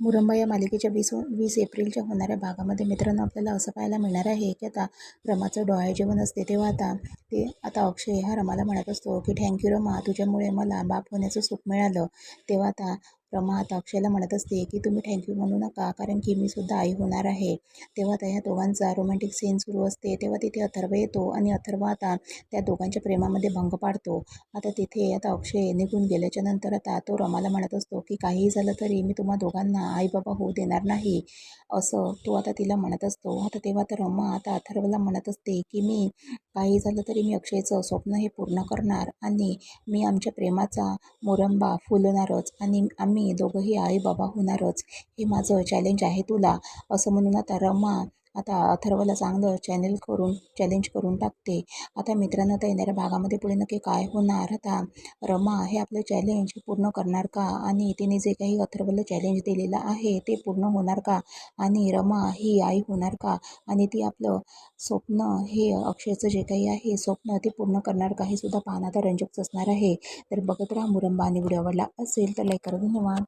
मुरंबा या मालिकेच्या वीस वीस एप्रिलच्या होणाऱ्या भागामध्ये मित्रांनो आपल्याला असं पाहायला मिळणार आहे की आता रमाचं डोळे जेवण असते तेव्हा आता ते आता अक्षय हा रमाला म्हणत असतो की थँक्यू रमा. तुझ्यामुळे मला बाप होण्याचं सुख मिळालं. तेव्हा आता रमा आता अक्षयला म्हणत असते की तुम्ही थँक्यू म्हणू नका कारण की मी सुद्धा आई होणार आहे. तेव्हा त्या ह्या दोघांचा रोमॅन्टिक सीन सुरू असते. तेव्हा तिथे अथर्व येतो आणि अथर्व आता त्या दोघांच्या प्रेमामध्ये भंग पाडतो. आता तिथे आता अक्षय निघून गेल्याच्यानंतर आता तो रमाला म्हणत असतो की काहीही झालं तरी मी तुम्हा दोघांना आई बाबा होऊ देणार नाही. असं तो आता तिला म्हणत असतो. आता तेव्हा तर रमा आता अथर्वला म्हणत असते की मी काही झालं तरी मी अक्षयचं स्वप्न हे पूर्ण करणार आणि मी आमच्या प्रेमाचा मोरंबा फुलवणारच आणि आम्ही दोघंही आई बाबा होणारच हे माझं चॅलेंज आहे तुला असं म्हणून आता रमा आता अथर्वला चांगलं चॅनेल करून चॅलेंज करून टाकते. आता मित्रांनो आता येणाऱ्या भागामध्ये पुढे नक्की काय होणार? आता रमा हे आपलं चॅलेंज पूर्ण करणार का? आणि तिने जे काही अथर्वला चॅलेंज दिलेलं आहे ते पूर्ण होणार का? आणि रमा ही आई होणार का? आणि ती आपलं स्वप्न हे अक्षयचं जे काही आहे स्वप्न ते पूर्ण करणार का? हे सुद्धा पाहणं आता रंजकच असणार आहे. तर बघत राहा मुरंबा आणि व्हिडिओ आवडला असेल तर लाईक करा. धन्यवाद.